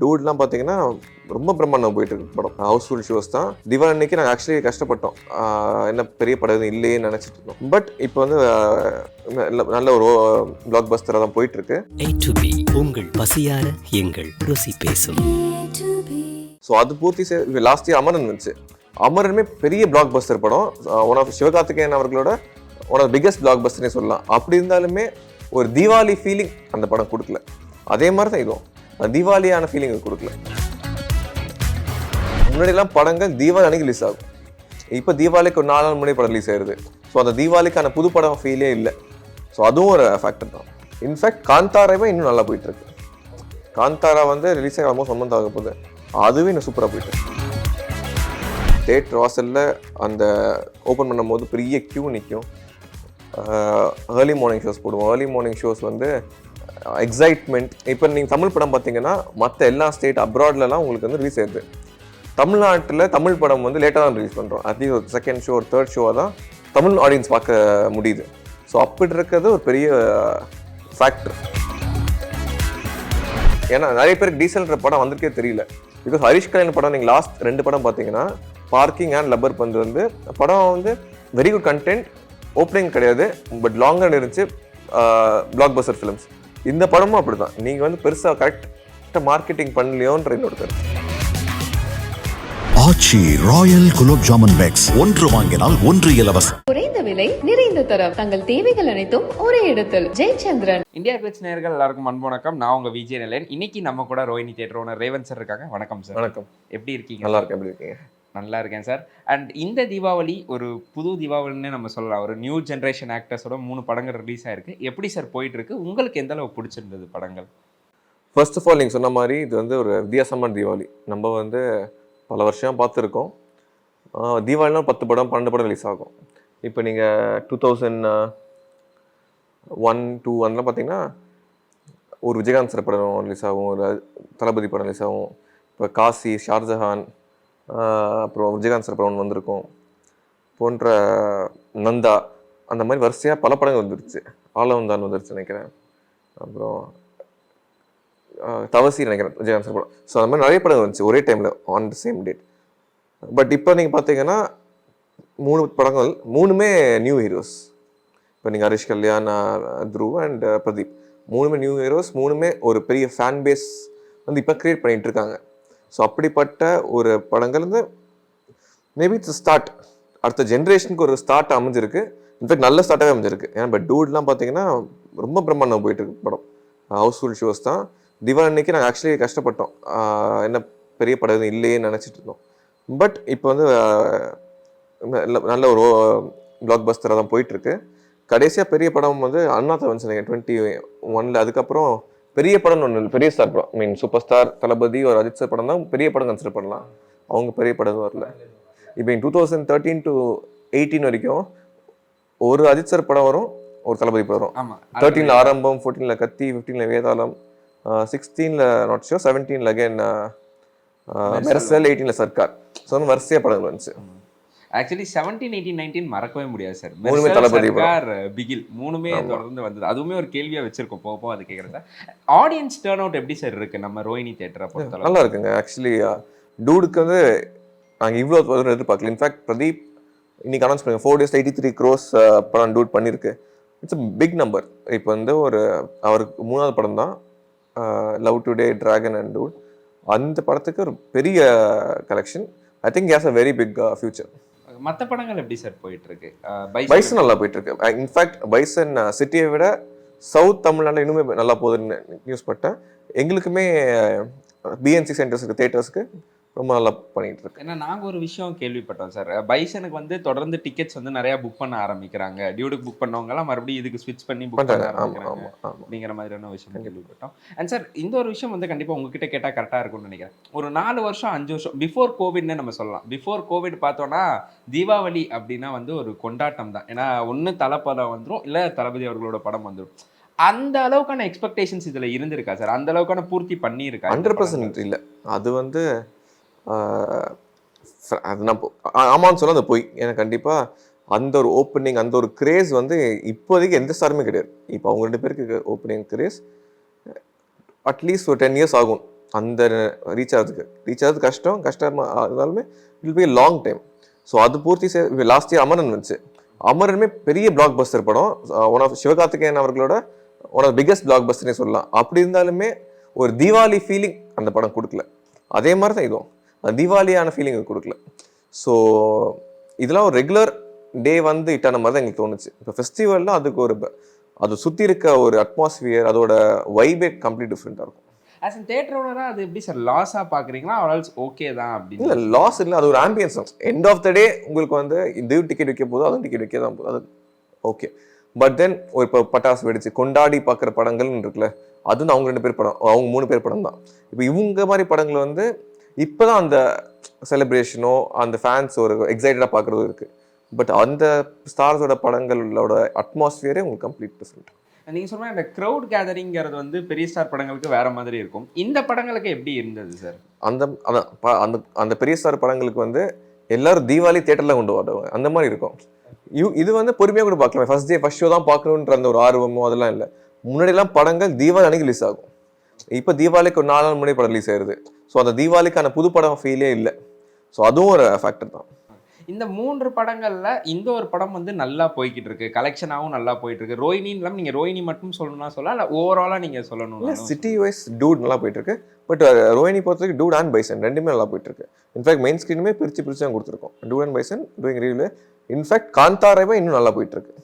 டூட்லாம் பார்த்தீங்கன்னா ரொம்ப பிரம்மாண்டம் போயிட்டு இருக்கு படம். ஹவுஸ்ஃபுல் ஷோஸ் தான். திவால் அன்னைக்கு நாங்கள் ஆக்சுவலி கஷ்டப்பட்டோம். என்ன பெரிய படம் எதுவும் இல்லையே நினச்சிட்டு இருந்தோம். பட் இப்போ வந்து நல்ல- ஒரு பிளாக் பஸ்டராக தான் போயிட்டு இருக்கு உங்கள் பசியார எங்கள் ருசி பேசும். ஸோ அது பூர்த்தி செய் லாஸ்ட் இயர் அமரன் வந்துச்சு. அமரனுமே பெரிய பிளாக் பஸ்டர் படம் ஒன் ஆஃப் சிவகார்த்திகேயன் அவர்களோட ஒன் ஆஃப் பிக்கஸ்ட் பிளாக் பஸ்டர்னே சொல்லலாம். அப்படி இருந்தாலுமே ஒரு தீபாவளி ஃபீலிங் அந்த படம் கொடுக்கல. அதே மாதிரி தான் இதுவும். தீபாவளியான ஃபீலிங் கொடுக்கல. முன்னாடிலாம் படங்கள் தீபாவளி அன்னைக்கு ரிலீஸ் ஆகும். இப்போ தீபாவளிக்கு ஒரு நாலு நாள் முன்னாடி படம் ரிலீஸ் ஆயிடுது ஸோ அந்த தீபாவளிக்கான புது படம் ஃபீலே இல்லை. ஸோ அதுவும் ஒரு ஃபேக்டர் தான். இன்ஃபேக்ட் காந்தாராவே இன்னும் நல்லா போயிட்டுருக்கு காந்தாரா வந்து ரிலீஸ் ஆகி ஆல்மோஸ்ட் சம்மந்தம் ஆக போகுது. அதுவே இன்னும் சூப்பராக போயிட்டு தேட்டர் வாசலில் அந்த ஓப்பன் பண்ணும்போது பெரிய க்யூ நிற்கும் ஏர்லி மார்னிங் ஷோஸ் போடுவோம். ஏர்லி மார்னிங் ஷோஸ் வந்து எக்ஸைட்மெண்ட் இப்போ நீங்கள் தமிழ் படம் பார்த்தீங்கன்னா மற்ற எல்லா ஸ்டேட் அப்ராட்லலாம் உங்களுக்கு வந்து ரிலீஸ் ஆயிடுது தமிழ்நாட்டில் தமிழ் படம் வந்து லேட்டாக தான் ரிலீஸ் பண்ணுறோம் அட்லீஸ்ட் ஒரு செகண்ட் ஷோ ஒரு தேர்ட் ஷோவாக தான் தமிழ் ஆடியன்ஸ் பார்க்க முடியுது. ஸோ அப்படி இருக்கிறது ஒரு பெரிய ஃபேக்டர் ஏன்னா நிறைய பேருக்கு டீசல்ன்ற படம் வந்திருக்கே தெரியல. பிகாஸ் ஹரிஷ் கல்யாண் படம் நீங்கள் லாஸ்ட் ரெண்டு படம் பார்த்தீங்கன்னா பார்க்கிங் அண்ட் லப்பர் பந்து வந்து படம் வந்து வெரி குட் கண்டென்ட் ஓப்பனிங் கிடையாது பட் லாங்கர் இருந்துச்சு பிளாக் பஸ்டர் ஃபிலிம்ஸ் இந்த படமும் அப்படி தான் நீங்கள் வந்து பெருசாக கரெக்டாக மார்க்கெட்டிங் பண்ணலையோன்ற என்னோட கருத்து. Aachi royal gulab jamun packs. ஒன்று வாங்கினால் ஒன்று இலவசம். குறைந்த விலை நிறைந்த தரம். தங்கள் தேவைகள் அனைத்தும் ஒரே இடத்தில். ஜெயச்சந்திரன். இந்தியா கிளிட்ஸ் நேயர்கள் எல்லாருக்கும் அன்பு வணக்கம். நான் உங்க விஜய் நிலையன் இன்னைக்கு நம்ம கூட Rohini theatre owner Revan sir இருக்காங்க. வணக்கம் சார் வணக்கம். எப்படி இருக்கீங்க? நல்லா இருக்கேன். எப்படி இருக்கீங்க? நல்லா இருக்கேன் சார். அண்ட் இந்த தீபாவளி ஒரு புது தீபாவளின்னு நம்ம சொல்லலாம். ஒரு நியூ ஜென்ரேஷன் ஆக்டர்ஸோட மூணு படங்கள் ரிலீஸ் ஆயிருக்கு. எப்படி சார் போயிட்டு இருக்கு உங்களுக்கு எந்த அளவு பிடிச்சிருந்தது படங்கள்? ஃபர்ஸ்ட் ஆஃப் ஆல் நீங்கள் சொன்ன மாதிரி இது வந்து ஒரு வித்தியாசமான தீபாவளி. நம்ம வந்து பல வருஷம் பார்த்துருக்கோம். தீபாவளினா பத்து படம் பன்னெண்டு படம் ரிலீஸ் ஆகும். இப்போ நீங்கள் டூ தௌசண்ட் ஒன் டூ அதெல்லாம் பார்த்தீங்கன்னா ஒரு விஜயகாந்த் சார் படம் ரிலீஸ் ஆகும் ஒரு தளபதி படம் ரிலீஸ் ஆகும். இப்போ காசி ஷார்ஜஹான் அப்புறம் விஜயகாந்த் சார் படம் ஒன்று வந்திருக்கும். போன்ற நந்தா அந்த மாதிரி வரிசையாக பல படங்கள் வந்துருச்சு. ஆலவந்தான் வந்துருச்சு நினைக்கிறேன். அப்புறம் தவசி நினைக்கிறேன் விஜயகாந்த் சார் படம். ஸோ அந்த மாதிரி நிறைய படங்கள் வந்துச்சு ஒரே டைமில் on the same date but இப்போ நீங்கள் பார்த்தீங்கன்னா மூணு படங்கள் மூணுமே நியூ ஹீரோஸ் இப்போ நீங்கள் ஹரிஷ் கல்யாண் த்ருவ் அண்ட் பிரதீப். மூணுமே நியூ ஹீரோஸ் மூணுமே ஒரு பெரிய ஃபேன் பேஸ் வந்து இப்போ க்ரியேட் பண்ணிகிட்டு இருக்காங்க. ஸோ அப்படிப்பட்ட ஒரு படங்கள் வந்து மேபி இட்ஸ் ஸ்டார்ட் அடுத்த ஜென்ரேஷனுக்கு ஒரு ஸ்டார்ட் அமைஞ்சிருக்கு. இன்ஃபேக்ட் நல்ல ஸ்டார்ட்டாகவே அமைஞ்சிருக்கு. ஏன்னா பட் டூட்லாம் பார்த்தீங்கன்னா ரொம்ப பிரம்மாண்டம் போயிட்டு இருக்கு படம். ஹவுஸ்ஃபுல் ஷோஸ் தான். திவால் அன்னைக்கு நாங்கள் ஆக்சுவலி கஷ்டப்பட்டோம். என்ன பெரிய படம் எதுவும் இல்லையே நினச்சிட்டு இருந்தோம். பட் இப்போ வந்து நல்ல- ஒரு பிளாக் பஸ்டராக தான் போயிட்டுருக்கு. கடைசியாக பெரிய படம் வந்து அண்ணா தவன் சொன்னீங்க டுவெண்ட்டி ஒன்ல அதுக்கப்புறம் பெரிய படம்னு ஒன்று பெரிய ஸ்டார் படம். மீன் சூப்பர் ஸ்டார் தளபதி ஒரு அஜித் சார் படம் தான் பெரிய படம் கன்சிடர் பண்ணலாம். அவங்க பெரிய படம் வரல. இப்போ two thousand thirteen to eighteen வரைக்கும் ஒரு அஜித் சார் படம் வரும் ஒரு தளபதி படம் வரும். தேர்ட்டீன்ல ஆரம்பம் ஃபோர்டீன்ல கத்தி ஃபிஃப்டீன்ல வேதாளம் சிக்ஸ்டீன்ல நாட் ஷோ செவன்டீன்ல அகைன் மெரசல் எயிட்டீன்ல சர்க்கார் ஸோ வந்து வரிசையாக படங்கள் வந்துச்சு. ஆக்சுவலி செவன்டீன் எயிட்டீன் நைன்டீன் மறக்கவே முடியாது சார் மூணுமே தளபதி. பிகில் மூணுமே தொடர்ந்து வந்தது. அதுவுமே ஒரு கேள்வியா வச்சிருக்கோம். போக போக அது கேட்குறேன் ஆடியன்ஸ் டேர்ன் அவுட் எப்படி சார் இருக்கு? நம்ம ரோஹினி தேட்டரை பொறுத்தளவு. நல்லா இருக்குங்க. ஆக்சுவலி டூடுக்கு வந்து நாங்கள் இவ்வளோ தூரம் எதிர்பார்க்கல. இன்ஃபேக்ட் பிரதீப் இன்னைக்கு அனௌன்ஸ் பண்ணுங்க. Four days eighty three crores படம் டூட் பண்ணியிருக்கு இட்ஸ் பிக் நம்பர் இப்போ வந்து ஒரு அவருக்கு மூணாவது படம் தான். Love Today Dragon and Dude அந்த படத்துக்கு ஒரு பெரிய collection I think has a very big future மத்த படங்கள் எப்படி சார் போயிட்டு இருக்கு அஹ் பைசன் நல்லா போயிட்டு இருக்கு இன்ஃபேக்ட் பைசன் சிட்டியை விட சவுத் தமிழ்நாடு இன்னுமே நல்லா போகுதுன்னு நியூஸ் பட்டேன். எங்களுக்குமே பிஎன்சி சென்டர்ஸுக்கு தேட்டர்ஸ்க்கு ரொம்ப நல்லா பண்ணிட்டு இருக்கு. ஏன்னா நாங்க ஒரு விஷயம் கேள்விப்பட்டோம் சார் பைசனுக்கு வந்து தொடர்ந்து டிக்கெட்ஸ் வந்து நிறைய புக் பண்ண ஆரம்பிக்கிறாங்க. டியூடுக்கு புக் பண்ணவங்க எல்லாம் மறுபடியும் இதுக்கு ஸ்விட்ச் பண்ணி புக் பண்ண ஆரம்பிக்கிறாங்க அப்படிங்கிற மாதிரியான விஷயம் கேள்விப்பட்டோம். அண்ட் சார் இந்த ஒரு விஷயம் வந்து கண்டிப்பா உங்ககிட்ட கேட்டா கரெக்டா இருக்கும்னு நினைக்கிறேன். ஒரு நாலு வருஷம் அஞ்சு வருஷம் பிஃபோர் கோவிட்னு நம்ம சொல்லலாம். பிஃபோர் கோவிட் பார்த்தோம்னா தீபாவளி அப்படின்னா வந்து ஒரு கொண்டாட்டம் தான். ஏன்னா ஒண்ணு தலப்படம் வந்துரும் இல்ல தளபதி அவர்களோட படம் வந்துரும். அந்த அளவுக்கான எக்ஸ்பெக்டேஷன்ஸ் இதுல இருந்திருக்கா சார் அந்த அளவுக்கான பூர்த்தி பண்ணியிருக்கா ஹண்ட்ரட்? பர்சன்ட் இல்லை. அது வந்து அது நான் ஆமான்னு சொல்ல அது போய். ஏன்னா கண்டிப்பாக அந்த ஒரு ஓப்பனிங் அந்த ஒரு கிரேஸ் வந்து இப்போதைக்கு எந்த ஸ்டாருமே கிடையாது. இப்போ அவங்க ரெண்டு பேருக்கு ஓப்பனிங் கிரேஸ் அட்லீஸ்ட் ஒரு டென் இயர்ஸ் ஆகும் அந்த ரீச் ஆகிறதுக்கு. ரீச் ஆகிறது கஷ்டம் கஷ்டமாக இருந்தாலுமே it be long time so அது பூர்த்தி செய் லாஸ்ட் இயர் அமரன் வந்துச்சு. அமரனுமே பெரிய பிளாக் பஸ்டர் படம் ஒன் ஆஃப் சிவகார்த்திகேயன் அவர்களோட ஒன் ஆஃப் பிக்கஸ்ட் பிளாக் பஸ்டர்னே சொல்லலாம். அப்படி இருந்தாலுமே ஒரு தீபாவளி ஃபீலிங் அந்த படம் கொடுக்கல. அதே மாதிரி தான் இதுவும். தீபாவளியான ஃபீலிங் கொடுக்கல. ஸோ இதெல்லாம் ஒரு ரெகுலர் டே வந்து இட்டான மாதிரி தான் எங்களுக்கு தோணுச்சு. இப்போ ஃபெஸ்டிவல்னா அதுக்கு ஒரு அது சுற்றி இருக்க ஒரு அட்மாஸ்பியர் அதோட வைபே கம்ப்ளீட் டிஃப்ரெண்ட்டாக இருக்கும். ஆஸ் அன் தேட்டர் ஓனராக அது எப்படி சார் லாஸாக பார்க்குறீங்களா ஆல்ஸ் ஓகே தான் அப்படின்னு. இல்லை லாஸ் இல்லை அது ஒரு ambience end of the day உங்களுக்கு வந்து இந்த டிக்கெட் விற்க போதும் அதுவும் டிக்கெட் விற்க தான் போதும் அது ஓகே பட் தென் ஒரு இப்போ பட்டாசு வெடிச்சு கொண்டாடி பார்க்குற படங்கள்னு இருக்குல்ல அது வந்து அவங்க ரெண்டு பேர் படம் அவங்க மூணு பேர் படம் தான். இப்போ இவங்க மாதிரி படங்கள் வந்து இப்போ தான் அந்த செலிப்ரேஷனோ அந்த ஃபேன்ஸ் ஒரு எக்ஸைட்டடாக பார்க்குறதும் இருக்குது பட் அந்த ஸ்டார்ஸோட படங்களோட அட்மாஸ்பியரே உங்களுக்கு கம்ப்ளீட் டிஃப்ரெண்ட் நீங்கள் சொன்ன இந்த க்ரௌட் கேதரிங்கிறது வந்து பெரிய ஸ்டார் படங்களுக்கு வேற மாதிரி இருக்கும். இந்த படங்களுக்கு எப்படி இருந்தது சார் அந்த அந்த அந்த பெரிய ஸ்டார் படங்களுக்கு வந்து எல்லாரும் தீபாவளி தேட்டரில் கொண்டு வருவாங்க. அந்த மாதிரி இருக்கும். இது வந்து பொறுமையாக கூட பார்க்கலாம். ஃபர்ஸ்ட் டே ஃபர்ஸ்ட் ஷோ தான் பார்க்கணுன்ற அந்த ஒரு ஆர்வமோ அதெல்லாம் இல்லை. முன்னாடிலாம் படங்கள் தீபாவளி அன்னைக்கு ரிலீஸ் ஆகும். இப்போ தீபாவளிக்கு ஒரு நாலு நாள் முன்னாடி படம் ரிலீஸ் ஆயிருது. ஸோ அந்த தீபாவளிக்கான புது படம் ஃபீலே இல்லை. ஸோ அதுவும் ஒரு ஃபேக்டர் தான். இந்த மூன்று படங்கள்ல இந்த ஒரு படம் வந்து நல்லா போய்கிட்டு இருக்கு. கலெக்ஷனாகவும் நல்லா போயிட்டு இருக்கு. இல்லாமல் நீங்கள் ரோஹினி மட்டும் சொல்லணும்னா சொல்லலாம் இல்லை ஓவராலாக நீங்கள் சொல்லணும் சிட்டி வைஸ் டூட் நல்லா போயிட்டு இருக்கு. பட் ரோஹினி பொறுத்தவரைக்கும் டூட் அண்ட் பைசன் ரெண்டுமே நல்லா போயிட்டு இருக்கு. இன்ஃபேக்ட் மெயின் ஸ்க்ரீனுமே பிரிச்சு பிரிச்சு தான் கொடுத்துருக்கோம். டூ அண்ட் பைசன் டூயிங் ரீவ்ல இன்ஃபேக்ட் காந்தாராவே இன்னும் நல்லா போயிட்டு இருக்கு.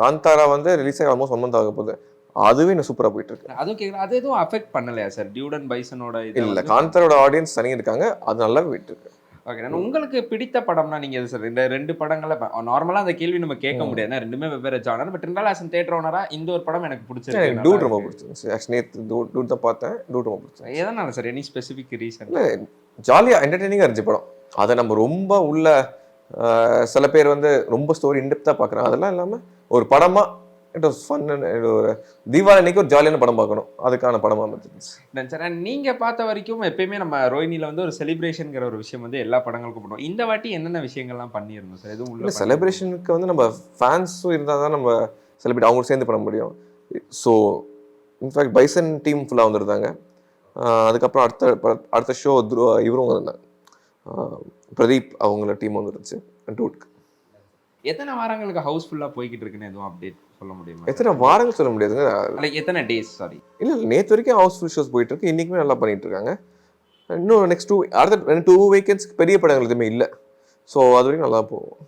காந்தாரா வந்து ரிலீஸ் ஆகி ஆல்மோஸ்ட் ஒன் மந்த் ஆக போகுது. அதுவே இன்னும் சூப்பராக போயிட்டு இருக்கு அதுவும் கேட்குறேன் அது எதுவும் அஃபெக்ட் பண்ணலையா சார் டியூடன் பைசனோட இல்ல காந்தாரோட ஆடியன்ஸ் தனி இருக்காங்க. அது நல்லா போயிட்டு இருக்கு ஓகே உங்களுக்கு பிடித்த படம்னா நீங்க எது சார் இந்த ரெண்டு படங்களை நார்மலா அந்த கேள்வி நம்ம கேட்க முடியாது. ரெண்டுமே வெவ்வேறு ஜானர் பட் இருந்தாலும் ஆஸ் தேட்டர் ஓனரா இந்த ஒரு படம் எனக்கு பிடிச்சிருக்கு. டூட் ரொம்ப பிடிச்சிருந்துச்சு ஆக்சுவலி டூட் தான் பார்த்தேன். டூட் ரொம்ப பிடிச்சிருந்துச்சு எதனால சார் எனி ஸ்பெசிஃபிக் ரீசன் இல்லை ஜாலியாக என்டர்டெய்னிங்காக இருந்துச்சு படம். அதை நம்ம ரொம்ப உள்ள சில பேர் வந்து ரொம்ப ஸ்டோரி இன்டெப்த்தாக பார்க்குறாங்க. அதெல்லாம் இல்லாமல் ஒரு படமாக இட் வாஸ் ஃபன் ஒரு தீபாவளி அன்னைக்கு ஒரு ஜாலியான படம் பார்க்கணும். அதுக்கான படமாக இருந்துச்சு சார் and நீங்க பார்த்த வரைக்கும் எப்பயுமே நம்ம ரோஹினில வந்து ஒரு செலிப்ரேஷன்ங்கிற ஒரு விஷயம் வந்து எல்லா படங்களுக்கும் பண்ணுவோம் இந்த வாட்டி என்னென்ன விஷயங்கள்லாம் பண்ணியிருந்தோம் சார்? எதுவும் இல்லை உள்ள செலிப்ரேஷனுக்கு வந்து நம்ம ஃபேன்ஸும் இருந்தால் தான் நம்ம செலிப்ரேட் அவங்க சேர்ந்து பண்ண முடியும். ஸோ இன்ஃபேக்ட் பைசன் டீம் ஃபுல்லாக வந்திருந்தாங்க. அதுக்கப்புறம் அடுத்த அடுத்த ஷோ இவரும் வந்திருந்தாங்க. பிரதீப் அவங்கள டீம் வந்துருந்துச்சு டூட்க்கு எத்தனை வாரங்களுக்கு ஹவுஸ்ஃபுல்லா போய்கிட்டு இருக்குன்னு எதுவும் அப்டேட் சொல்ல முடியுமா? எத்தனை வாரங்கள் சொல்ல முடியாதுங்க லைக் எத்தனை டேஸ் சாரி இல்லை இல்லை நேற்று வரைக்கும் ஹவுஸ்ஃபுல் ஷோஸ் போயிட்டு இருக்கு. இன்றைக்குமே நல்லா பண்ணிட்டு இருக்காங்க. இன்னும் நெக்ஸ்ட் டூ அடுத்த டூ வீக்கெண்ட்ஸ்க்கு பெரிய படங்கள் எதுவுமே இல்லை. ஸோ அது வரைக்கும் நல்லா போகும்.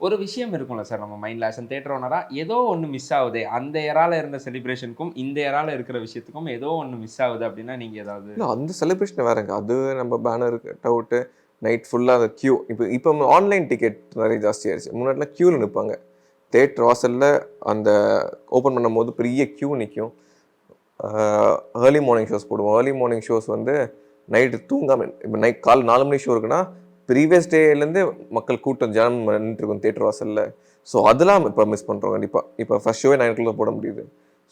ஒரு விஷயம் இருக்கும்ல சார் நம்ம மைண்ட்ல ஆஸ் தேட்டர் ஓனரா ஏதோ ஒன்று மிஸ் ஆகுது. அந்த ஏரால இருந்த செலிப்ரேஷனுக்கும் இந்த ஏரால இருக்கிற விஷயத்துக்கும் ஏதோ ஒன்று மிஸ் ஆகுது அப்படின்னா நீங்க ஏதாவது இல்லை அந்த செலிப்ரேஷன் வேறங்க அது நம்ம பேனர் டவுட்டு நைட் ஃபுல்லாக அந்த க்யூ இப்போ இப்போ ஆன்லைன் டிக்கெட் நிறைய ஜாஸ்தி ஆயிடுச்சு. முன்னாடிலாம் க்யூவில் நிற்பாங்க தேட்டர் வாசலில் அந்த ஓப்பன் பண்ணும்போது பெரிய க்யூ நிற்கும் ஏர்லி மார்னிங் ஷோஸ் போடுவோம். ஏர்லி மார்னிங் ஷோஸ் வந்து நைட்டு தூங்காமல் இப்போ நைட் கால் நாலு மணி ஷோ இருக்குன்னா ப்ரீவியஸ் டேலேருந்து மக்கள் கூட்டம் ஜனம் நின்றுருக்கும் தேட்டர் வாசலில். ஸோ அதெல்லாம் இப்போ மிஸ் பண்ணுறோம் கண்டிப்பாக இப்போ ஃபர்ஸ்ட் ஷோவே நைன் ஓ போட முடியுது.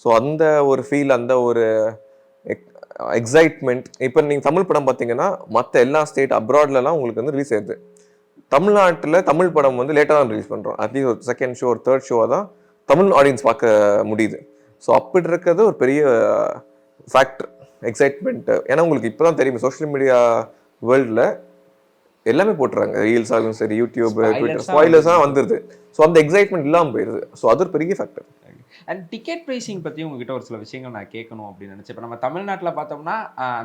ஸோ அந்த ஒரு ஃபீல் அந்த ஒரு எக்ஸைட்மெண்ட் இப்போ நீங்கள் தமிழ் படம் பார்த்தீங்கன்னா மற்ற எல்லா ஸ்டேட் அப்ராட்லலாம் உங்களுக்கு வந்து ரிலீஸ் ஆயிடுது தமிழ்நாட்டில் தமிழ் படம் வந்து லேட்டாக தான் ரிலீஸ் பண்ணுறோம் அட்லீஸ்ட் ஒரு செகண்ட் ஷோ ஒரு தேர்ட் ஷோவாக தான் தமிழ் ஆடியன்ஸ் பார்க்க முடியுது. ஸோ அப்படி இருக்கிறது ஒரு பெரிய ஃபேக்டர் எக்ஸைட்மெண்ட் ஏன்னா உங்களுக்கு இப்போ தான் தெரியும் சோஷியல் மீடியா வேர்ல்டில் எல்லாமே போட்டுறாங்க. ரீல்ஸ் ஆகும் சரி யூடியூப் ட்விட்டர் ஆ ஸ்பாய்லர்ஸாக வந்துடுது ஸோ அந்த எக்ஸைட்மெண்ட் இல்லாமல் போயிடுது ஸோ அது ஒரு பெரிய ஃபேக்டர் அண்ட் டிக்கெட் ப்ரைசிங் பற்றி உங்ககிட்ட ஒரு சில விஷயங்கள் நான் கேட்கணும் அப்படின்னு நினச்சேன். இப்போ நம்ம தமிழ்நாட்டில் பார்த்தோம்னா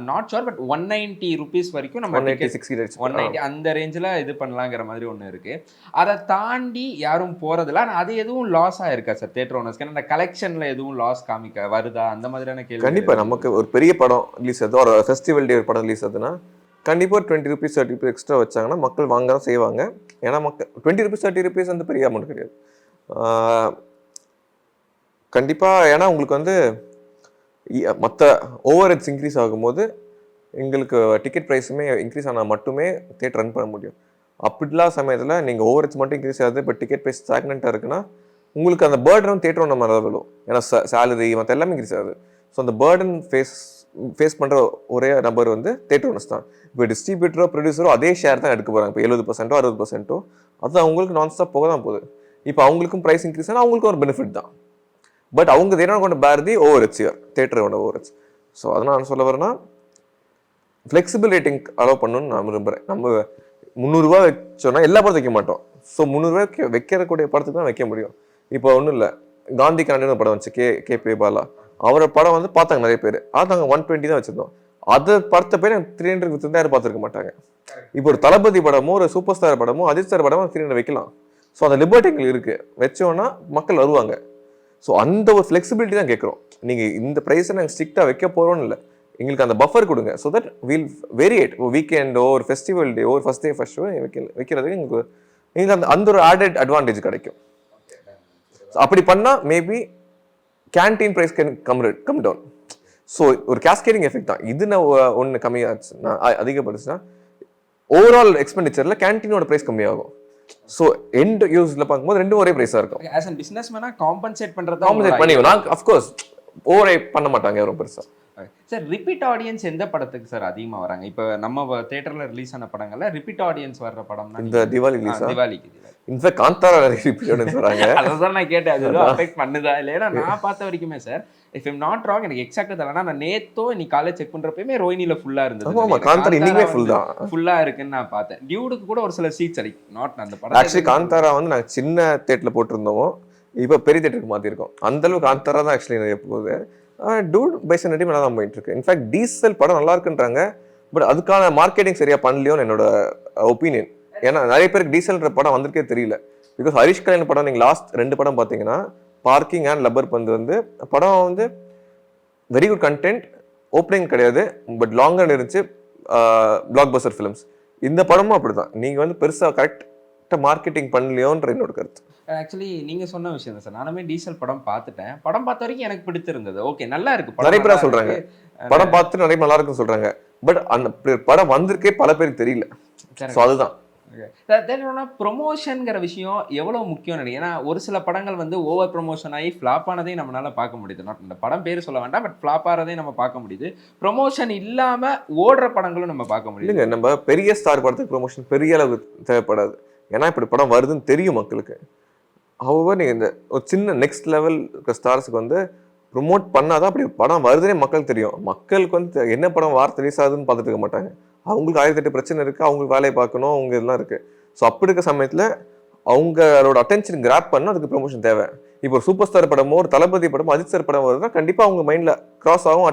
not sure but one ninety rupees வரைக்கும் நம்ம one eighty sixty one ninety அந்த ரேஞ்சில் இது பண்ணலாங்கிற மாதிரி ஒன்று இருக்கு. அதை தாண்டி யாரும் போறதில்ல. ஆனால் அது எதுவும் லாஸ் ஆயிருக்கா சார் தேட்டர் ஓனர்ஸ்க்கு ஏன்னா அந்த கலெக்ஷனில் எதுவும் லாஸ் காமிக்க வருதா? அந்த மாதிரியான கேள்வி கண்டிப்பா நமக்கு ஒரு பெரிய படம் ரிலீஸ் ஆகுது. ஒரு ஃபெஸ்டிவல் டே ஒரு படம் ரிலீஸ் ஆகுதுன்னா கண்டிப்பாக twenty rupees thirty rupees extra வச்சாங்கன்னா மக்கள் வாங்க செய்வாங்க. ஏன்னா மக்கள் டுவெண்ட்டி ருபீஸ் தேர்ட்டி ருபீஸ் வந்து பெரிய அமௌண்ட் கிடையாது. கண்டிப்பாக ஏன்னா உங்களுக்கு வந்து மற்ற ஓவர் ஹெட்ஸ் இன்க்ரீஸ் ஆகும்போது எங்களுக்கு டிக்கெட் ப்ரைஸுமே இன்க்ரீஸ் ஆனால் மட்டுமே தேட்டர் ரன் பண்ண முடியும். அப்படிலாம் சமயத்தில் நீங்கள் ஓவர் ஹெட்ஸ் மட்டும் இன்க்ரீஸ் ஆகுது பட் டிக்கெட் ப்ரைஸ் ஸ்டாக்னண்ட்டாக இருக்குன்னா உங்களுக்கு அந்த பேர்டனும் தேட்டரும் நம்ம தான் விழும். ஏன்னா சேலரி மற்ற எல்லாமே இன்க்ரீஸ் ஆகுது. ஸோ அந்த பேர்டன் ஃபேஸ் ஃபேஸ் பண்ணுற ஒரே நபர் வந்து தேட்டர் ஓனர்ஸ் தான். இப்போ டிஸ்ட்ரிபியூட்டரோ ப்ரொடியூசரோ அதே ஷேர் தான் எடுக்க போகிறாங்க இப்போ எழுபது பர்சன்ட்டோ அறுபது பர்சென்ட்டோ அது அவங்களுக்கு நான் ஸ்டாப் போக தான் போகுது. இப்போ அவங்களுக்கும் ப்ரைஸ் இன்க்ரீஸ் ஆனால் அவங்களுக்கும் ஒரு பெனிஃபிட் தான். பட் அவங்க தேட்டர் கொண்டு பேர் தி ஓவர் ஹெச் இயர் தேட்டரோட ஓவர் ஹெச் ஸோ அதனால் நான் சொல்ல வரேன்னா ஃப்ளெக்சிபிள் ரேட்டிங் அலோவ் பண்ணணும்னு நான் விரும்புகிறேன் நம்ம முந்நூறுரூவா வச்சோன்னா எல்லா படத்தையும் வைக்க மாட்டோம். ஸோ முந்நூறுரூவா வைக்கிறக்கூடிய படத்துக்கு தான் வைக்க முடியும். இப்போ ஒன்றும் இல்லை. காந்தி ஒரு படம் வந்துச்சு. K K P Bala. அவரோட படம் வந்து பார்த்தாங்க நிறைய பேர். அது நாங்கள் ஒன் டுவெண்ட்டி தான் வச்சிருந்தோம். அது படத்த பேர் த்ரீ ஹண்ட்ரட் வித்து யாரும் பார்த்துருக்க மாட்டாங்க. இப்போ ஒரு தளபதி படமோ ஒரு சூப்பர் ஸ்டார் படமோ அஜித் ஸ்டார் படமோ த்ரீ ஹண்ட்ரட் வைக்கலாம். ஸோ அந்த லிபர்ட்டி எங்களுக்கு இருக்கு. வச்சோன்னா மக்கள் வருவாங்க. ஸோ அந்த ஒரு ஃப்ளெக்சிபிலிட்டி தான் கேட்குறோம். நீங்கள் இந்த ப்ரைஸை நாங்கள் ஸ்ட்ரிக்டாக வைக்க போகிறோம்னு இல்லை. எங்களுக்கு அந்த பஃபர் கொடுங்க. ஸோ தட் வீல் வேரியேட் ஒரு வீக்கெண்டோ ஒரு ஃபெஸ்டிவல் டே ஒரு ஃபஸ்ட் டே ஃபர்ஸ்ட் ஷோ வைக்க வைக்கிறதுக்கு எங்களுக்கு எங்களுக்கு அந்த அந்த ஒரு ஆடட் அட்வான்டேஜ் கிடைக்கும். ஸோ அப்படி பண்ணால் maybe canteen price can come come down so ஒரு கேஸ்கேடிங் எஃபெக்ட் தான். இது நான் ஒன்று கம்மியாச்சுன்னா அதிகப்படுச்சுன்னா ஓவரால் எக்ஸ்பெண்டிச்சரில் கேன்டீனோட ப்ரைஸ் கம்மியாகும். ஸோ எண்ட் யூஸில் பார்க்கும்போது ரெண்டும் ஒரே ப்ரைஸாக இருக்கும். ஆஸ் அன் பிசினஸ் மேனா காம்பன்சேட் பண்றது காம்பன்சேட் பண்ணி நான் அஃப்கோர்ஸ் ஓவரே பண்ண மாட்டாங்க யாரும் பெருசாக சார் ரிப்பீட் ஆடியன்ஸ் எந்த படத்துக்கு சார் அதிகமா வராங்க? இப்போ நம்ம தியேட்டர்ல ரிலீஸ் ஆன படங்கள்ல ரிப்பீட் ஆடியன்ஸ் வர்ற படம்னா இந்த Diwali ரிலீஸா Diwali in fact Kantara repeat வராங்க. அதான் நான் கேட்டேன். அது அஃபெக்ட் பண்ணுதா இல்லை ஏன்னா நான் பார்த்த வரைக்குமே sir if I'm not wrong எனக்கு எக்ஸாக்டா தெரியல. நான் நேத்தோ இன்னைக்கு காலேஜ் செக் பண்றப்பயுமே ரோஹினில ஃபுல்லா இருந்தது. ஃபுல் தான் ஃபுல்லா இருக்குன்னு நான் பார்த்தேன். டியூடுக்கு கூட ஒரு சில சீட்ஸ் அடி நாட் அந்த படம் ஆக்சுவலி காந்தாரா வந்து நாங்கள் சின்ன தேட்டரில் போட்டிருந்தோம். இப்போ பெரிய தேட்டருக்கு மாற்றிருக்கோம் அந்த அளவுக்கு காந்தாரா தான் ஆக்சுவலி நிறைய போகுது. டூட் பைசன் நடி நல்லா தான் போயிட்டு இருக்கு. இன்ஃபேக்ட் டீசல் படம் நல்லா இருக்குன்றாங்க. பட் அதுக்கான மார்க்கெட்டிங் சரியா பண்ணலையோன்னு என்னோட ஒப்பீனியன் ஏன்னா நிறைய பேருக்கு டீசல்ன்ற படம் வந்திருக்கே தெரியல. பிகாஸ் ஹரிஷ் கல்யாண் படம் நீங்கள் லாஸ்ட் ரெண்டு படம் பார்த்தீங்கன்னா பார்க்கிங் அண்ட் லப்பர் பந்து வந்து படம் வந்து வெரி குட் கண்டென்ட் ஓப்பனிங் கிடையாது பட் லாங்கர் இருந்துச்சு பிளாக் பஸ்டர் ஃபிலிம்ஸ் இந்த படமும் அப்படிதான். நீங்க வந்து பெருசா கரெக்டாக மார்க்கெட்டிங் பண்ணலையோன்ற என்னோட கருத்து. ஆக்சுவலி நீங்க சொன்ன விஷயம் தான் சார். நானுமே டீசல் படம் பார்த்துட்டேன். படம் பார்த்த வரைக்கும் எனக்கு பிடித்திருந்தது. ஓகே நல்லா இருக்கு. நிறைய பேரா நல்லா சொல்றாங்க. இருக்கு. படம் பார்த்து நிறைய நல்லா இருக்குன்னு சொல்றாங்க. பட் அந்த படம் வந்திருக்கே பல பேருக்கு தெரியல. ஸோ அதுதான். ப்ரொமோஷன்ங்கிற விஷயம் எவ்வளோ முக்கியம் நினைக்கிறேன் ஏன்னா ஒரு சில படங்கள் வந்து ஓவர் ப்ரொமோஷன் ஆகி ஃப்ளாப் ஆனதையும் நம்மளால் பார்க்க முடியுது. நாட் இந்த படம் பேர் சொல்ல வேண்டாம் பட் ஃப்ளாப் ஆகிறதையும் நம்ம பார்க்க முடியுது. ப்ரொமோஷன் இல்லாமல் ஓடுற படங்களும் நம்ம பார்க்க முடியுது. நம்ம பெரிய ஸ்டார் படத்துக்கு ப்ரொமோஷன் பெரிய அளவு தேவைப்படாது. ஏன்னா இப்படி படம் வருதுன்னு தெரியும் மக்களுக்கு. ஹவர் நீங்கள் இந்த ஒரு சின்ன நெக்ஸ்ட் லெவல் ஸ்டார்ஸுக்கு வந்து ப்ரொமோட் பண்ணாதான் அப்படி படம் வருதுன்னே மக்களுக்கு தெரியும். மக்களுக்கு வந்து என்ன படம் வார்த்தை ரிலீஸ் ஆகுதுன்னு பார்த்துட்டு இருக்க மாட்டாங்க. அவங்களுக்கு ஆயிரத்தி எட்டு பிரச்சனை இருக்குது அவங்களுக்கு வேலையை பார்க்கணும் அவங்க இதெல்லாம் இருக்குது ஸோ அப்படி இருக்க சமயத்தில் அவங்களோட அட்டென்ஷன் கிராப் பண்ண அதுக்கு ப்ரொமோஷன் தேவை. இப்போ ஒரு சூப்பர் ஸ்டார் படமோ ஒரு தளபதி படமோ அஜித் சார் படம் வருதுன்னா கண்டிப்பாக அவங்க மைண்டில் கிராஸ் ஆகும்.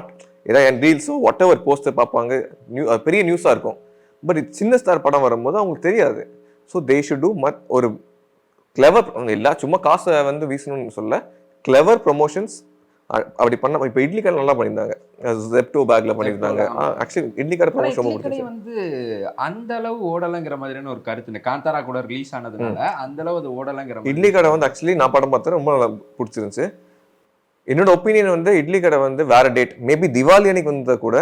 ஏதாவது என் ரீல்ஸோ ஒட் எவர் போஸ்டர் பார்ப்பாங்க. நியூ பெரிய நியூஸாக இருக்கும். பட் சின்ன ஸ்டார் படம் வரும்போது அவங்களுக்கு தெரியாது. ஸோ தே ஷுட் டூ மத் ஒரு கிளவர் எல்லா சும்மா காசை வந்து வீசணும்னு சொல்ல கிளவர் ப்ரொமோஷன்ஸ் அப்படி பண்ண இப்போ இட்லி கடை நல்லா பண்ணியிருந்தாங்க. ஜெப்டோ பேக்ல பண்ணியிருந்தாங்க. ஆக்சுவலி இட்லி கடை ப்ரொமோஷன் ரொம்ப பிடிச்சிச்சு வந்து அந்த அளவு ஓடலைங்கிற மாதிரியான ஒரு கருத்து இந்த காந்தாரா கூட ரிலீஸ் ஆனதுனால அந்த அளவு அது ஓடலைங்கிற இட்லி கடை வந்து ஆக்சுவலி நான் படம் பார்த்தேன் ரொம்ப நல்லா பிடிச்சிருந்துச்சு. என்னோட ஒப்பீனியன் வந்து இட்லி கடை வந்து வேற டேட் மேபி திவாலி அன்னைக்கு வந்தா கூட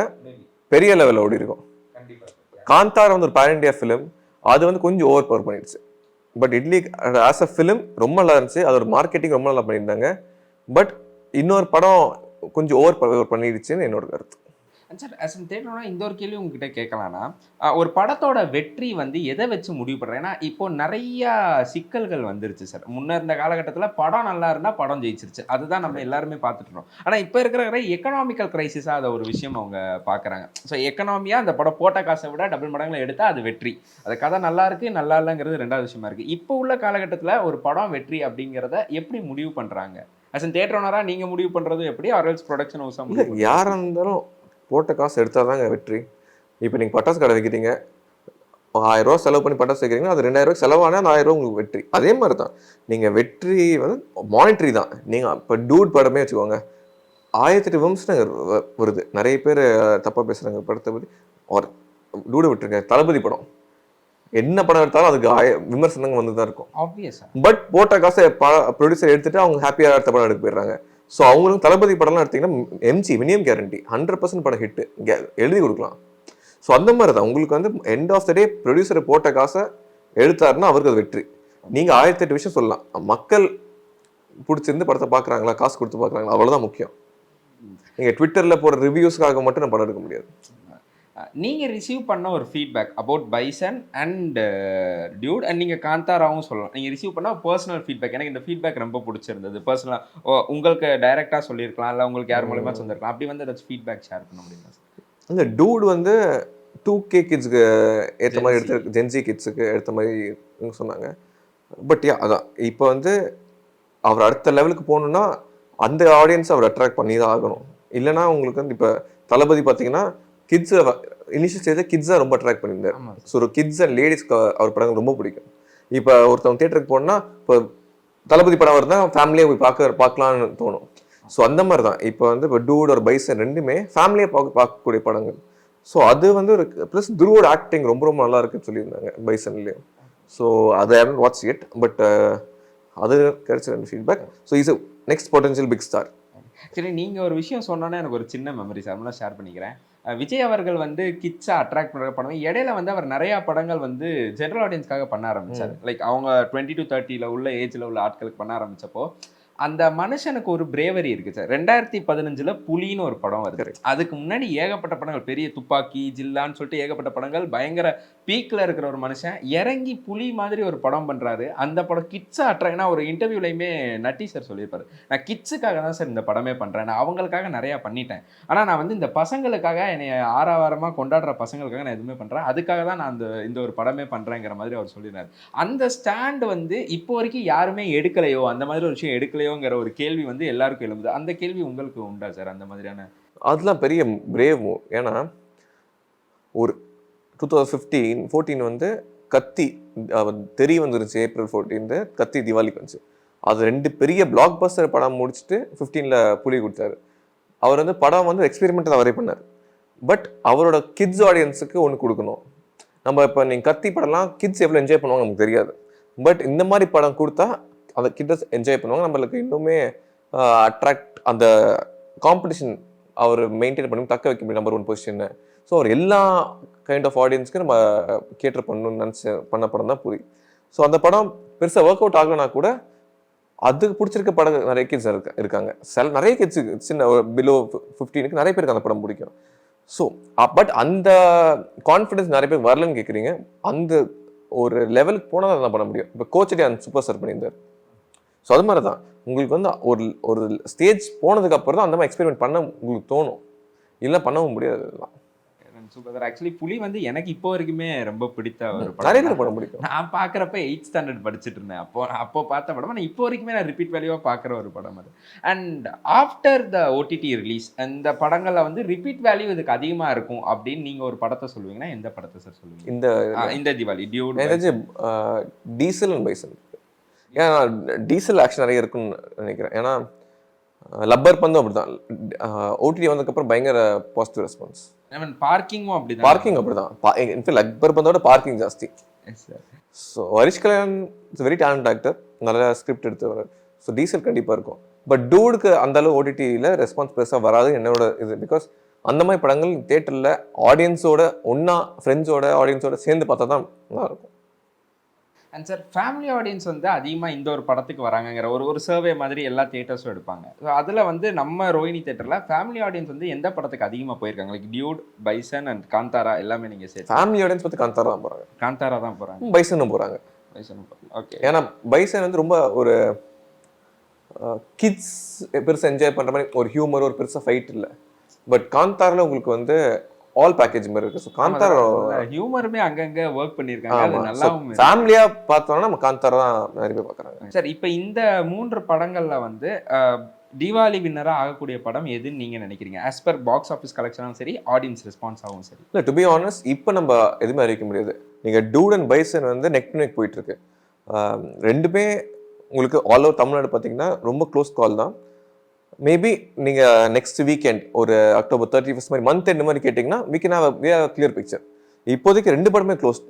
பெரிய லெவலில் ஓடி இருக்கும். காந்தாரா வந்து ஒரு பேன் இண்டியா ஃபிலிம் அது வந்து கொஞ்சம் ஓவர் பவர் பண்ணிடுச்சு. But idli as a film ரொம்ப நல்லா இருந்துச்சு. அதோட மார்க்கெட்டிங் ரொம்ப நல்லா பண்ணியிருந்தாங்க. பட் இன்னொரு படம் கொஞ்சம் ஓவர் பவர் பண்ணிடுச்சுன்னு என்னோட கருத்து. சார் அஸ் அன் தேட்டர்னா இந்த ஒரு கேள்வி உங்ககிட்ட கேட்கலாம்னா ஒரு படத்தோட வெற்றி வந்து எதை வச்சு முடிவு பண்றேன்? இப்போ நிறைய சிக்கல்கள் வந்துருச்சு சார். முன்ன இருந்த காலகட்டத்தில் படம் நல்லா இருந்தால் படம் ஜெயிச்சிருச்சு. அதுதான் நம்ம எல்லாருமே பார்த்துட்டு ஆனால் இப்போ இருக்கிற எக்கனாமிக்கல் கிரைசிஸாக அதை ஒரு விஷயம் அவங்க பார்க்குறாங்க. ஸோ எக்கனாமியாக அந்த படம் போட்ட காசை விட டபுள் மடங்களை எடுத்தால் அது வெற்றி. அது கதை நல்லா இருக்கு நல்லா இல்லைங்கிறது ரெண்டாவது விஷயமா இருக்கு. இப்போ உள்ள காலகட்டத்தில் ஒரு படம் வெற்றி அப்படிங்கிறத எப்படி முடிவு பண்ணுறாங்க அஸ் அன் தேட்டர் ஓனரா நீங்க முடிவு பண்றது எப்படி? ஆர்எல்ஸ் ப்ரொடக்ஷன் ஹவுஸா இல்லை யாராக இருந்தாலும் போட்ட காசு எடுத்தால் தாங்க வெற்றி. இப்போ நீங்கள் பட்டாசு கடை வைக்கிறீங்க. ஆயிரம் ரூபா செலவு பண்ணி பட்டாசு வைக்கிறீங்கன்னா அது ரெண்டாயிரம் ரூபாய் செலவானா அந்த ஆயிரம் ரூபா உங்களுக்கு வெற்றி. அதே மாதிரி தான் நீங்கள் வெற்றி வந்து மானிட்டரி தான். நீங்கள் இப்போ டூட் படமே வச்சுக்கோங்க. ஆயிரத்தி எட்டு விமர்சனங்கள் வ- வருது. நிறைய பேர் தப்பாக பேசுகிறாங்க படத்தை பற்றி ஒரு டூடை விட்டுருங்க. தளபதி படம். என்ன படம் எடுத்தாலும் அதுக்கு விமர்சனங்கள் வந்து தான் இருக்கும் பட் போட்ட காசை ப்ரொடியூசர் எடுத்துட்டு அவங்க ஹாப்பியாக அடுத்த படம் எடுக்க போயிடுறாங்க. ஸோ அவங்களுக்கு தளபதி படம்லாம் எடுத்தீங்கன்னா MG minimum guarantee hundred percent படம் ஹிட் எழுதி கொடுக்கலாம். ஸோ அந்த மாதிரி தான் உங்களுக்கு வந்து end of the day producer போட்ட காசை எடுத்தாருன்னா அவருக்கு அது வெற்றி. நீங்கள் ஆயிரத்தி எட்டு விஷயம் சொல்லலாம். மக்கள் பிடிச்சிருந்து படத்தை பார்க்குறாங்களா காசு கொடுத்து பார்க்குறாங்களா அவ்வளோதான் முக்கியம். நீங்கள் ட்விட்டரில் போகிற ரிவ்யூஸ்க்காக மட்டும் நான் படம் எடுக்க முடியாது. நீங்க ரிசீவ் பண்ண ஒரு feedback about Bison and Dude and நீங்க காந்தாராவும் சொல்லலாம். நீங்க ரிசீவ் பண்ண பர்சனல் ஃபீட்பேக் எனக்கு இந்த ஃபீட்பேக் ரொம்ப பிடிச்சிருந்தது. பர்சனலா உங்களுக்கு டைரக்டா சொல்லியிருக்கலாம். இல்ல உங்களுக்கு யார் மூலமா சொல்லிருக்கலாம் அப்படி வந்து ஏதாச்சும் ஃபீட்பேக் ஷேர் பண்ண முடியுமா அந்த டூட் வந்து டூ கே கிட்ஸுக்கு ஏற்ற மாதிரி. எடுத்து ஜென்சி கிட்ஸுக்கு எடுத்த மாதிரி சொன்னாங்க. பட் யா அதான். இப்போ வந்து அவர் அடுத்த லெவலுக்கு போகணுன்னா அந்த ஆடியன்ஸ் அவர் அட்ராக்ட் பண்ணி தான் ஆகணும். இல்லைன்னா உங்களுக்கு வந்து இப்போ தளபதி பார்த்தீங்கன்னா கிட்ஸை இனிஷியல் ஸ்டேஜில் கிட்ஸை ரொம்ப அட்ராக்ட் பண்ணியிருந்தார். ஸோ ஒரு கிட்ஸ் அண்ட் லேடிஸ்க்கு அவர் படங்கள் ரொம்ப பிடிக்கும். இப்போ ஒருத்தவங்க தியேட்டருக்கு போனா இப்போ தளபதி படம் வருதுன்னா ஃபேமிலியாக போய் பார்க்க பார்க்கலாம்னு தோணும். ஸோ அந்த மாதிரி தான் இப்போ வந்து இப்போ டூட் ஒரு பைசன் ரெண்டுமே ஃபேமிலியாக பார்க்க பார்க்கக்கூடிய படங்கள். ஸோ அது வந்து ஒரு ப்ளஸ் துருவோட ஆக்டிங் ரொம்ப ரொம்ப நல்லா இருக்குன்னு சொல்லியிருந்தாங்க பைசன்லேயும் ஸோ அதை வாட்ச் இட் பட் அது கிடைச்ச ரெண்டு feedback so is next potential big star சரி நீங்க ஒரு விஷயம் சொன்னோன்னே எனக்கு ஒரு சின்ன மெமரி சார் ஷேர் பண்ணிக்கிறேன். விஜய் அவர்கள் வந்து கிட்ஸை அட்ராக்ட் பண்ணுற படம் இடையில வந்து அவர் நிறைய படங்கள் வந்து ஜென்ரல் ஆடியன்ஸ்க்காக பண்ண ஆரம்பிச்சார். லைக் அவங்க டுவெண்ட்டி டு தேர்ட்டியில் உள்ள ஏஜ்ல உள்ள ஆட்களுக்கு பண்ண ஆரம்பிச்சப்போ அந்த மனுஷனுக்கு ஒரு பிரேவரி இருக்கு சார். ரெண்டாயிரத்தி பதினஞ்சுல புலின்னு ஒரு படம் வருது. அதுக்கு முன்னாடி ஏகப்பட்ட படங்கள் பெரிய துப்பாக்கி ஜில்லான்னு சொல்லிட்டு ஏகப்பட்ட படங்கள் பயங்கர பீக்ல இருக்கிற ஒரு மனுஷன் இறங்கி புலி மாதிரி ஒரு படம் பண்றாரு. அந்த படம் கிட்ஸை அட்ராக்ட்னா ஒரு இன்டர்வியூலையுமே நட்டி சார் சொல்லியிருப்பாரு. நான் கிட்ஸுக்காக தான் சார் இந்த படமே பண்றேன். நான் அவங்களுக்காக நிறைய பண்ணிட்டேன். ஆனா நான் வந்து இந்த பசங்களுக்காக என்னை ஆறாவாரமா கொண்டாடுற பசங்களுக்காக நான் எதுவுமே பண்றேன். அதுக்காக தான் நான் அந்த இந்த ஒரு படமே பண்றேங்கிற மாதிரி அவர் சொல்லியிருந்தாரு. அந்த ஸ்டாண்ட் வந்து இப்போ வரைக்கும் யாருமே எடுக்கலையோ அந்த மாதிரி ஒரு விஷயம் இல்லையோங்கிற ஒரு கேள்வி வந்து எல்லாருக்கும் எழும்புது. அந்த கேள்வி உங்களுக்கு உண்டா சார்? அந்த மாதிரியான அதெல்லாம் பெரிய பிரேவ் ஏன்னா ஒரு டூ தௌசண்ட் ஃபிஃப்டீன் ஃபோர்டீன் வந்து கத்தி தெரிய வந்துருச்சு ஏப்ரல் ஃபோர்டீன்து கத்தி திவாலிக்கு வந்துச்சு. அது ரெண்டு பெரிய பிளாக் பஸ்டர் படம் முடிச்சுட்டு ஃபிஃப்டீனில் புலி கொடுத்தாரு. அவர் வந்து படம் வந்து எக்ஸ்பெரிமெண்ட் தான் வரை பண்ணார். பட் அவரோட கிட்ஸ் ஆடியன்ஸுக்கு ஒன்று கொடுக்கணும். நம்ம இப்போ நீங்கள் கத்தி படம்லாம் கிட்ஸ் எவ்வளோ என்ஜாய் பண்ணுவாங்க நமக்கு தெரியாது. பட் இந்த மாதிரி படம் கொடுத்தா அந்த கிட்ட என்ஜாய் பண்ணுவாங்க. நம்மளுக்கு இன்னுமே அட்ராக்ட் அந்த காம்படிஷன் அவர் மெயின்டைன் பண்ணி தக்க வைக்க முடியும் நம்பர் ஒன் பொசிஷன் ஸோ அவர் எல்லா கைண்ட் ஆஃப் ஆடியன்ஸ்க்கு நம்ம கேட்டர் பண்ணணும்னு நினச்சி பண்ண படம் தான் புரி ஸோ அந்த படம் பெருசாக ஒர்க் அவுட் ஆகலைனா கூட அதுக்கு பிடிச்சிருக்க படம் நிறைய கிட்ஸ் இருக்கு இருக்காங்க. சில நிறைய கிட்ஸ் சின்ன பிலோ ஃபிஃப்டீனுக்கு நிறைய பேருக்கு அந்த படம் பிடிக்கும். ஸோ பட் அந்த கான்ஃபிடன்ஸ் நிறைய பேர் வரலன்னு கேட்குறீங்க அந்த ஒரு லெவலுக்கு போனால் தான் பண்ண முடியும். இப்போ கோச்சடி அந்த சூப்பர் ஸ்டார் பண்ணியிருந்தார். ஸோ அது மாதிரி தான் உங்களுக்கு வந்து ஒரு ஒரு ஸ்டேஜ் போனதுக்கு அப்புறம் தான் அந்த மாதிரி எக்ஸ்பெரிமெண்ட் பண்ண உங்களுக்கு தோணும். இல்லை பண்ணவும் முடியாது அதெல்லாம். சூப்பர் ஆக்சுவலி புலி வந்து எனக்கு இப்போ வரைக்குமே ரொம்ப பிடித்த ஒரு படம். படம் பிடிக்கும். நான் பார்க்குறப்ப எயிட் ஸ்டாண்டர்ட் படிச்சுட்டு இருந்தேன் அப்போ அப்போ பார்த்த படம் ஆனால் இப்போ வரைக்குமே நான் ரிப்பீட் வேல்யூவாக பார்க்குற ஒரு படம் அது. And after the OTT release இந்த படங்களில் வந்து ரிப்பீட் வேல்யூ இதுக்கு அதிகமாக இருக்கும் அப்படின்னு நீங்கள் ஒரு படத்தை சொல்லுவீங்கன்னா எந்த படத்தை சார் சொல்லுவீங்க? இந்த இந்த தீபாவளி எனக்கு டீசல் அண்ட் பைசன் ஏன்னா டீசல் ஆக்ஷன் நிறைய இருக்குன்னு நினைக்கிறேன். ஏன்னா லப்பர் பந்தும் அப்படிதான். ஓடிடி வந்ததுக்கப்புறம் பயங்கர பாசிட்டிவ் ரெஸ்பான்ஸ் பார்க்கிங்கும் அப்படி பார்க்கிங் அப்படிதான்? இன்ஃபேக்ட் லப்பர் பந்தோட பார்க்கிங் ஜாஸ்தி. So Harish Kalyan is very talent actor நல்ல ஸ்கிரிப்ட் எடுத்தவர் ஸோ டீசல் கண்டிப்பாக இருக்கும். பட் டூடுக்கு அந்த அளவு ஓடிடியில் ரெஸ்பான்ஸ் பெருசாக வராது. என்னோட இது பிகாஸ் அந்த மாதிரி படங்கள் தேட்டரில் ஆடியன்ஸோட ஒன்றா ஃப்ரெண்ட்ஸோட ஆடியன்ஸோட சேர்ந்து பார்த்தா தான் நல்லா இருக்கும். அண்ட் சார் ஃபேமிலி ஆடியன்ஸ் வந்து அதிகமாக இந்த ஒரு படத்துக்கு வராங்கங்கிற ஒரு ஒரு சர்வே மாதிரி எல்லா தியேட்டர்ஸும் எடுப்பாங்க. ஸோ அதில் வந்து நம்ம ரோஹினி தேட்டரில் ஃபேமிலி ஆடியன்ஸ் வந்து எந்த படத்துக்கு அதிகமாக போயிருக்காங்க? Like Dude Bison and Kantara எல்லாமே நீங்கள் சேர்த்து. ஃபேமிலி ஆடியன்ஸ் பற்றி காந்தாரா தான் போகிறாங்க காந்தாரா தான் போகிறாங்க பைசனும் போகிறாங்க பைசன் ஓகே ஏன்னா பைசன் வந்து ரொம்ப ஒரு கிட்ஸ் பெருசாக என்ஜாய் பண்ணுற மாதிரி ஒரு ஹியூமர் ஒரு பெருசாக ஃபைட் இல்லை. பட் காந்தாரில் உங்களுக்கு வந்து ஆல் பேக்கேஜ் மாதிரி இருக்குது ஸோ காந்தாரா ஹியூமருமே அங்கங்க ஒர்க் பண்ணியிருக்காங்க. அது நல்லாவும் இருக்கு. ஃபேமிலியாக பார்த்தோம்னா நம்ம காந்தாரா தான் நிறைய பேர் பார்க்குறாங்க. சார் இப்போ இந்த மூன்று படங்கள்ல வந்து தீபாவளி வின்னராக ஆகக்கூடிய படம் எதுன்னு நீங்க நினைக்கிறீங்க? ஆஸ் பர் பாக்ஸ் ஆஃபீஸ் கலெக்ஷனும் சரி ஆடியன்ஸ் ரெஸ்பான்ஸ் ஆகும் சரி. இல்லை டு பி ஆனஸ்ட் இப்போ நம்ம எதுவுமே அறிவிக்க முடியாது. நீங்கள் டூட் அண்ட் பைசன் வந்து நெக் டு நெக் போயிட்டுருக்கு ரெண்டுமே உங்களுக்கு ஆல் ஓவர் தமிழ்நாடு பார்த்தீங்கன்னா ரொம்ப க்ளோஸ் கால் தான். மேபி நீங்கள் நெக்ஸ்ட் வீக்கெண்ட் ஒரு அக்டோபர் தேர்ட்டி ஃபஸ்ட் மாதிரி மந்த் எண்ட் மாதிரி கேட்டிங்கன்னா we can have clear picture இப்போதைக்கு ரெண்டு படமே க்ளோஸ்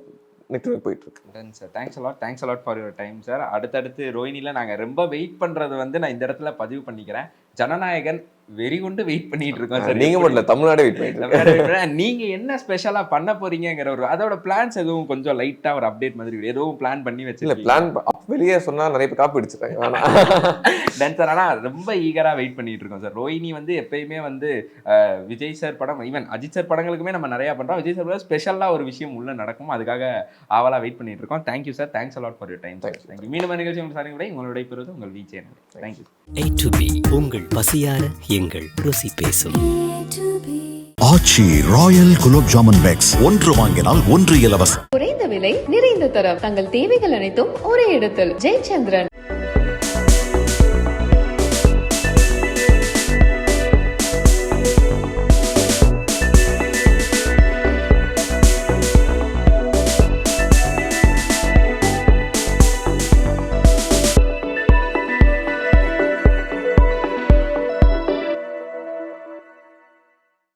நெட்ஒர்க் போயிட்டு இருக்கு. Done sir thanks a lot thanks a lot for your time sir அடுத்தடுத்து ரோஹினியில் நாங்கள் ரொம்ப வெயிட் பண்ணுறது வந்து நான் இந்த இடத்துல பதிவு பண்ணிக்கிறேன். ஜனநாயகன் வெறி கொண்டு வெயிட் பண்ணிட்டு இருக்கோம் சார் நீங்க மட்டும் இல்ல தமிழ்நாடே வெயிட் பண்ணிட்டு. நீங்க என்ன ஸ்பெஷலா பண்ண போறீங்கங்கிற ஒரு அதோட பிளான்ஸ் எதுவும் கொஞ்சம் லைட்டா ஒரு அப்டேட் மாதிரி எதுவும் பிளான் பண்ணி இல்ல வச்சு பிளான் வெளியே சொன்னா நிறைய பேர் காப்பி அடிச்சிட்டாங்க சார் ஆனா ரொம்ப ஈகரா வெயிட் பண்ணிட்டு இருக்கோம் சார் ரோஹினி வந்து எப்பயுமே வந்து விஜய் சார் படம் ஈவன் அஜித் சார் படங்களுக்குமே நம்ம நிறைய பண்றோம். விஜய் சார் ஸ்பெஷலா ஒரு விஷயம் உள்ள நடக்கும் அதுக்காக ஆவலா வெயிட் பண்ணிட்டு இருக்கோம். Thank you sir thanks a lot for your time Thank you. Thank you மீண்டும் நிகழ்ச்சி உங்கள் சாரி விட உங்களுடைய பெறுவது உங்கள் வீச்சேன் thank you A to B உங்கள் பசியார எங்கள் ருசி பேசும். ஆச்சி ராயல் குலோப் ஜாமுன் பேக்ஸ் ஒன்று வாங்கினால் ஒன்று இலவசம். குறைந்த விலை நிறைந்த தரம். தங்கள் தேவைகள் அனைத்தும் ஒரே இடத்தில். ஜெயச்சந்திரன்.